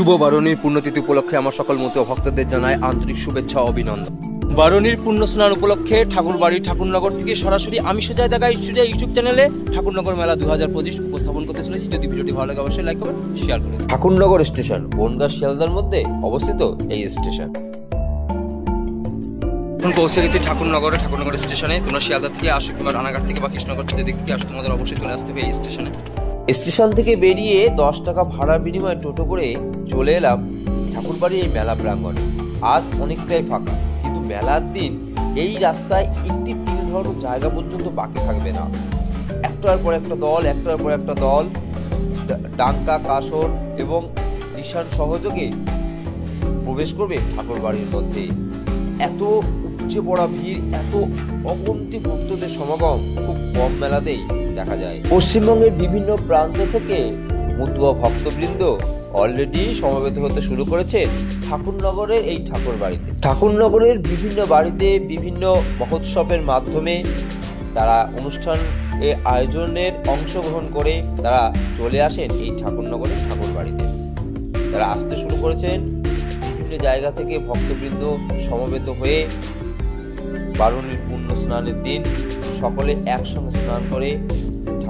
শুভ বারণীর পুণ্যতিথি উপলক্ষে আমার সকল মতো ভক্তদের জানায় আন্তরিক শুভেচ্ছা ও অভিনন্দন। বারণীর পুণ্য স্নান উপলক্ষে ঠাকুরবাড়ি ঠাকুরনগর থেকে সরাসরি আমি সুজয় দেখা সুজয় ইউটিউব চ্যানেলে ঠাকুরনগর মেলা দু হাজার পঁচিশ উপস্থাপন করতে চলেছি। যদি ভিডিওটি ভালো লাগে অবশ্যই লাইক করবেন শেয়ার করুন ঠাকুরনগর স্টেশন বনগা শিয়ালদার মধ্যে অবস্থিত এই স্টেশন। এখন পৌঁছে গেছি ঠাকুরনগরে ঠাকুরনগর স্টেশনে। তোমরা শিয়ালদা থেকে আসো কিংবা রানাঘাট থেকে বা কৃষ্ণনগর থেকে দিক থেকে আসো তোমাদের অবশ্যই চলে আসতে হবে এই স্টেশনে। স্টেশন থেকে বেরিয়ে দশ টাকা ভাড়ার বিনিময়ে টোটো করে চলে এলাম ঠাকুরবাড়ি এই মেলা প্রাঙ্গণে। আজ অনেকটাই ফাঁকা, কিন্তু মেলার দিন এই রাস্তায় একটি তিল ধরানো জায়গা পর্যন্ত বাকি থাকবে না। একটার পর একটা দল, একটার পর একটা দল ডাঙ্কা, কাসর এবং দিশার সহযোগে প্রবেশ করবে ঠাকুর বাড়ির মধ্যে। এত উপচে পড়া ভিড়, এত অগন্তি ভক্তদের সমাগম, খুব কম মেলাতেই। দেখা যায়। পশ্চিমবঙ্গের বিভিন্ন প্রান্ত থেকে মতুয়া ভক্তবৃন্দ অলরেডি সমবেত হতে শুরু করেছে ঠাকুরনগরের এই ঠাকুর বাড়িতে। ঠাকুরনগরের বিভিন্ন বাড়িতে বিভিন্ন মহোৎসবের মাধ্যমে তারা অনুষ্ঠান এ আয়োজনের অংশগ্রহণ করে তারা চলে আসেন এই ঠাকুরনগরের ঠাকুর বাড়িতে। তারা আসতে শুরু করেছেন, বিভিন্ন জায়গা থেকে ভক্তবৃন্দ সমবেত হয়ে বারুণীর পূর্ণ স্নানের দিন সকলে একসঙ্গে স্নান করে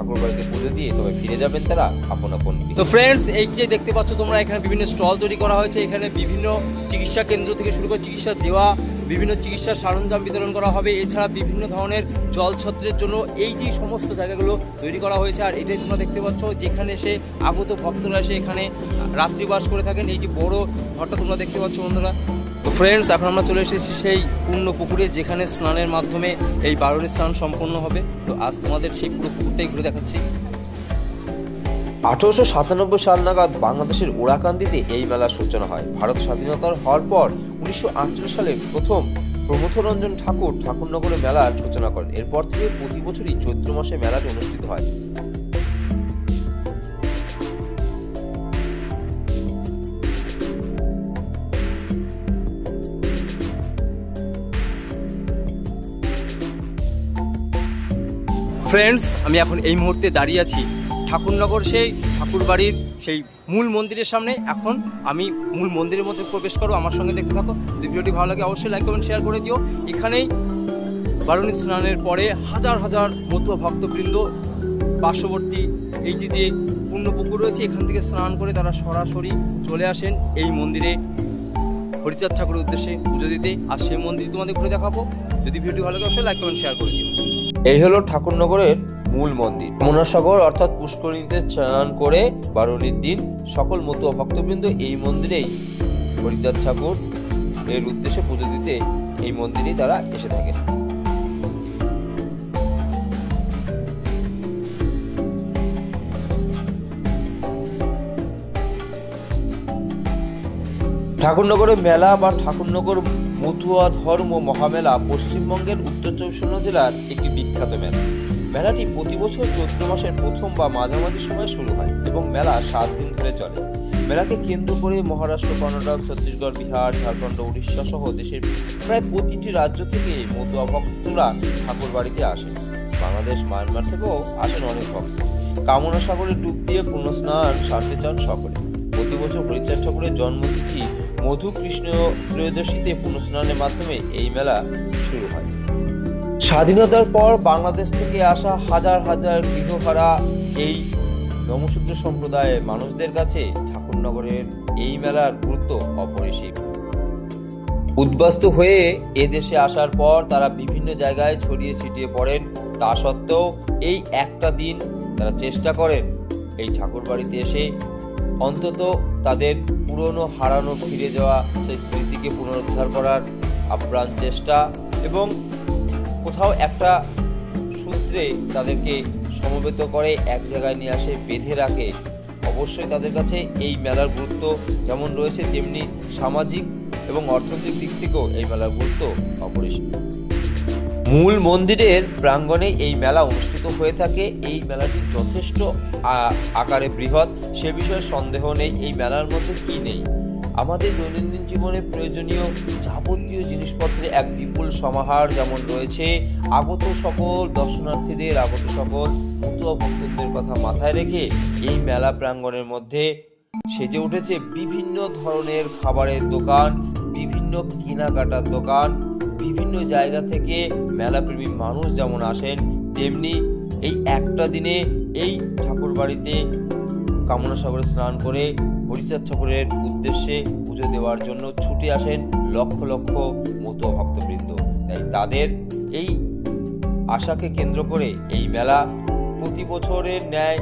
ঠাকুর বাড়িতে পুজো দিয়ে তবে ফিরে যাবেন তারা আপন আপন তো ফ্রেন্ডস এই যে দেখতে পাচ্ছ তোমরা এখানে বিভিন্ন স্টল তৈরি করা হয়েছে এখানে বিভিন্ন চিকিৎসা কেন্দ্র থেকে শুরু করে চিকিৎসা দেওয়া বিভিন্ন চিকিৎসার সরঞ্জাম বিতরণ করা হবে। এছাড়া বিভিন্ন ধরনের জলছত্রের জন্য এই যে সমস্ত জায়গাগুলো তৈরি করা হয়েছে, আর এটাই তোমরা দেখতে পাচ্ছ, যেখানে এসে আগত ভক্তরা এসে এখানে রাত্রিবাস করে থাকেন। এই যে বড় ঘরটা তোমরা দেখতে পাচ্ছ বন্ধুরা। ফ্রেন্ডস এখন আমরা চলে এসেছি সেই পূর্ণ পুকুরে, যেখানে স্নানের মাধ্যমে এই বারণী স্নান সম্পন্ন হবে। তো আজ তোমাদের সেই পুরো পুকুরটাই ঘুরে দেখাচ্ছি। আঠারোশো সাতানব্বই সাল নাগাদ বাংলাদেশের ওড়াকান্দিতে এই মেলার সূচনা হয়। ভারত স্বাধীনতার হওয়ার পর উনিশশো আটচল্লিশ সালে প্রথম প্রমথরঞ্জন ঠাকুর ঠাকুরনগরে মেলার সূচনা করেন। এরপর থেকে প্রতি বছরই চৈত্র মাসে মেলাটি অনুষ্ঠিত হয়। ফ্রেন্ডস আমি এখন এই মুহূর্তে দাঁড়িয়ে আছি ঠাকুরনগর সেই ঠাকুরবাড়ির সেই মূল মন্দিরের সামনে। এখন আমি মূল মন্দিরের মধ্যে প্রবেশ করো আমার সঙ্গে দেখতে থাকো। যদি ভিডিওটি ভালো লাগে, অবশ্যই লাইক কমেন্ট শেয়ার করে দিও। এখানেই বারুণী স্নানের পরে হাজার হাজার মতুয়া ভক্তবৃন্দ পার্শ্ববর্তী এই যে যে পূর্ণ পুকুর রয়েছে, এখান থেকে স্নান করে তারা সরাসরি চলে আসেন এই মন্দিরে। হরিচাঁদ ঠাকুরের উদ্দেশ্যে পুজো দিতে আর সেই মন্দির তোমাদের ঘুরে দেখাবো। যদি ভিডিওটি ভালো লাগে লাইক কমেন্ট শেয়ার করে দিও। এই হলো ঠাকুরনগরের মূল মন্দির। মনাসাগর অর্থাৎ পুষ্করিণীতে স্নান করে বারুণীর দিন সকল মতুয়া ভক্তবৃন্দ এই মন্দিরেই হরিচাঁদ ঠাকুর এর উদ্দেশ্যে পুজো দিতে এই মন্দিরেই তারা এসে থাকেন। ঠাকুরনগরের মেলা বা ঠাকুরনগর মতুয়া ধর্ম মহামেলা পশ্চিমবঙ্গের উত্তর চব্বিশ জেলার একটি বিখ্যাত মেলা। মেলাটি প্রতি বছর চৈত্র মাসের প্রথম বা মাঝামাঝি সময় শুরু হয় এবং মেলা সাত দিন ধরে চলে। মেলাকে কেন্দ্র করে মহারাষ্ট্র, কর্ণাটক, ছত্তিশগড়, বিহার, ঝাড়খণ্ড, উড়িষ্যা সহ দেশের প্রায় প্রতিটি রাজ্য থেকে মতুয়া ভক্তরা ঠাকুর বাড়িতে আসেন। বাংলাদেশ, মায়ানমার থেকেও আসেন অনেক ভক্ত। কামনা সাগরে ডুব দিয়ে পূর্ণ স্নান সারতে চান সকলে। প্রতি বছর হরিচাঁদ ঠাকুরের জন্মতিথি মধু কৃষ্ণ ত্রয়োদশীতে পুনঃস্নানের মাধ্যমে এই মেলা শুরু হয়। স্বাধীনতার পর বাংলাদেশ থেকে আসা হাজার হাজার গৃহহারা এই নমশূদ্র সম্প্রদায়ের মানুষদের কাছে ঠাকুরনগরের এই মেলার গুরুত্ব অপরিসীম। উদ্বাস্ত হয়ে এ দেশে আসার পর তারা বিভিন্ন জায়গায় ছড়িয়ে ছিটিয়ে পড়েন। তা সত্ত্বেও এই একটা দিন তারা চেষ্টা করেন এই ঠাকুর বাড়িতে এসে অন্তত তাদের পুরনো, হারানো, ফিরে যাওয়া সেই স্মৃতিকে পুনরুদ্ধার করার আপ্রাণ চেষ্টা এবং কোথাও একটা সূত্রে তাদেরকে সমবেত করে এক জায়গায় নিয়ে আসে, বেঁধে রাখে। অবশ্যই তাদের কাছে এই মেলার গুরুত্ব যেমন রয়েছে, তেমনি সামাজিক এবং অর্থনৈতিক দিক থেকেও এই মেলার গুরুত্ব অপরিসীম। মূল মন্দিরের প্রাঙ্গণে এই মেলা অনুষ্ঠিত হয়ে থাকে। এই মেলাটি যথেষ্ট আকারে বৃহৎ, সে বিষয়ে সন্দেহ নেই, এই মেলার মধ্যে কি নেই? আমাদের দৈনন্দিন জীবনে প্রয়োজনীয় যাবতীয় জিনিসপত্রে এক বিপুল সমাহার যেমন রয়েছে, আগত সকল দর্শনার্থীদের, আগত সকল মতুয়া ভক্তদের কথা মাথায় রেখে এই মেলা প্রাঙ্গণের মধ্যে সেজে উঠেছে বিভিন্ন ধরনের খাবারের দোকান, বিভিন্ন কেনাকাটার দোকান বিভিন্ন জায়গা থেকে মেলাপ্রেমী মানুষ যেমন আসেন, তেমনি এই একটা দিনে এই ঠাকুর বাড়িতে কামনা সাগরে স্নান করে হরিচাঁদ ঠাকুরের উদ্দেশ্যে পুজো দেওয়ার জন্য ছুটে আসেন লক্ষ লক্ষ মতো ভক্তবৃন্দ। তাই তাদের এই আশাকে কেন্দ্র করে এই মেলা প্রতি বছরের ন্যায়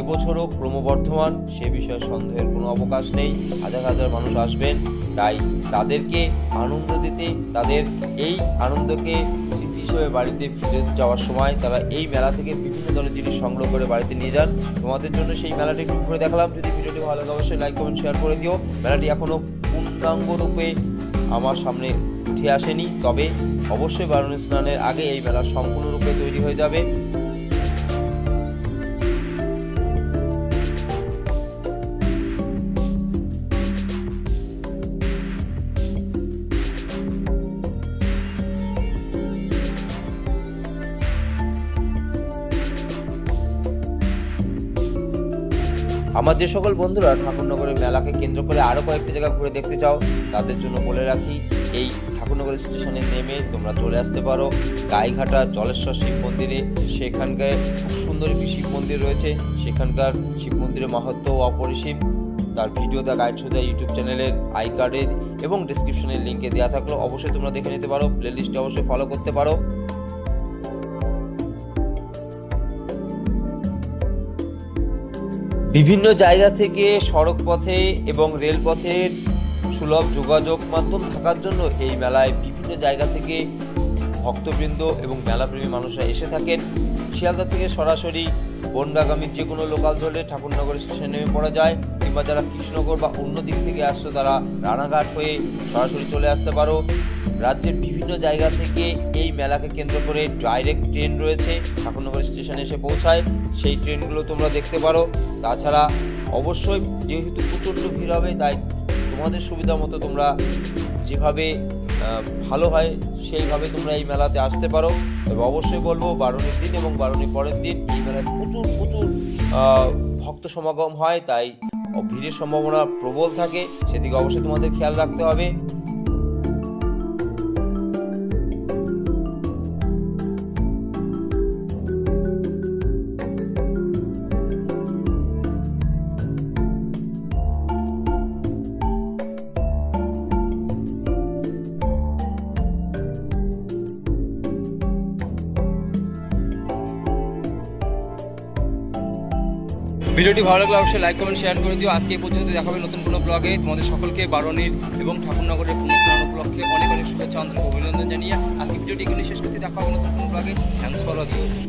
এবছরও ক্রমবর্ধমান, সে বিষয়ে সন্দেহের কোনো অবকাশ নেই। হাজার হাজার মানুষ আসবেন, তাই তাদেরকে আনন্দ দিতে, তাদের এই আনন্দকে স্মৃতি হিসেবে বাড়িতে ফিরে যাওয়ার সময় তারা এই মেলা থেকে বিভিন্ন ধরনের জিনিস সংগ্রহ করে বাড়িতে নিয়ে যান। তোমাদের জন্য সেই মেলাটি একটু ঘুরে দেখালাম। যদি ভিডিওটি ভালো লাগে, অবশ্যই লাইক কমেন্ট শেয়ার করে দিও। মেলাটি এখনও পূর্ণাঙ্গ রূপে আমার সামনে উঠে আসেনি। তবে অবশ্যই বারণী স্নানের আগে এই মেলা সম্পূর্ণরূপে তৈরি হয়ে যাবে। আমার যে সকল বন্ধুরা ঠাকুরনগরের মেলাকে কেন্দ্র করে আরও কয়েকটি জায়গা ঘুরে দেখতে চাও, তাদের জন্য বলে রাখি, এই ঠাকুরনগর স্টেশনে নেমে তোমরা চলে আসতে পারো। গাইঘাটা জলেশ্বর শিব মন্দিরে, সেখানকার খুব সুন্দর একটি শিব মন্দির রয়েছে। সেখানকার শিব মন্দিরের মাহাত্ম অপরিসীম। তার ভিডিও দা গাইড সোজা ইউটিউব চ্যানেলের আই কার্ডের এবং ডিসক্রিপশনের লিঙ্কে দেওয়া থাকল। অবশ্যই তোমরা দেখে নিতে পারো। প্লে লিস্টে অবশ্যই ফলো করতে পারো। বিভিন্ন জায়গা থেকে সড়ক পথে এবং রেলপথের সুলভ যোগাযোগ মাধ্যম থাকার জন্য এই মেলায় বিভিন্ন জায়গা থেকে ভক্তবৃন্দ এবং মেলাপ্রেমী মানুষরা এসে থাকেন। শিয়ালদা থেকে সরাসরি বনগাগামীর যে কোনো লোকাল ধরলে ঠাকুরনগর স্টেশনে নেমে পড়া যায়, কিংবা যারা কৃষ্ণনগর বা অন্য দিক থেকে আসছো, তারা রানাঘাট হয়ে সরাসরি চলে আসতে পারো। রাজ্যের বিভিন্ন জায়গা থেকে এই মেলাকে কেন্দ্র করে ডাইরেক্ট ট্রেন রয়েছে। ঠাকুরনগর স্টেশনে এসে পৌঁছায়। সেই ট্রেনগুলো তোমরা দেখতে পারো। তাছাড়া অবশ্যই যেহেতু প্রচণ্ড ভিড় হবে, তাই তোমাদের সুবিধা মতো তোমরা যেভাবে ভালো হয়, সেইভাবে তোমরা এই মেলাতে আসতে পারো। তবে অবশ্যই বলব বারণের দিন এবং বারণের পরের দিন এই মেলায় প্রচুর প্রচুর ভক্ত সমাগম হয়। তাই ভিড়ের সম্ভাবনা প্রবল থাকে, সেদিকে অবশ্যই তোমাদের খেয়াল রাখতে হবে। ভিডিওটি ভালো লাগলে অবশ্যই লাইক কমেন্ট শেয়ার করে দিও। আজকে পর্যন্ত দেখাবে নতুন কোনো ব্লগে তোমাদের সকলকে বারণীর এবং ঠাকুরনগরের পুনঃস্নান উপলক্ষে অনেক অনেক শুভেচ্ছা আন্তরিক অভিনন্দন জানিয়ে আজকে ভিডিওটি এখানে শেষ করতে দেখাবে নতুন কোনো ব্লগে থ্যাংকস ফর ওয়াচিং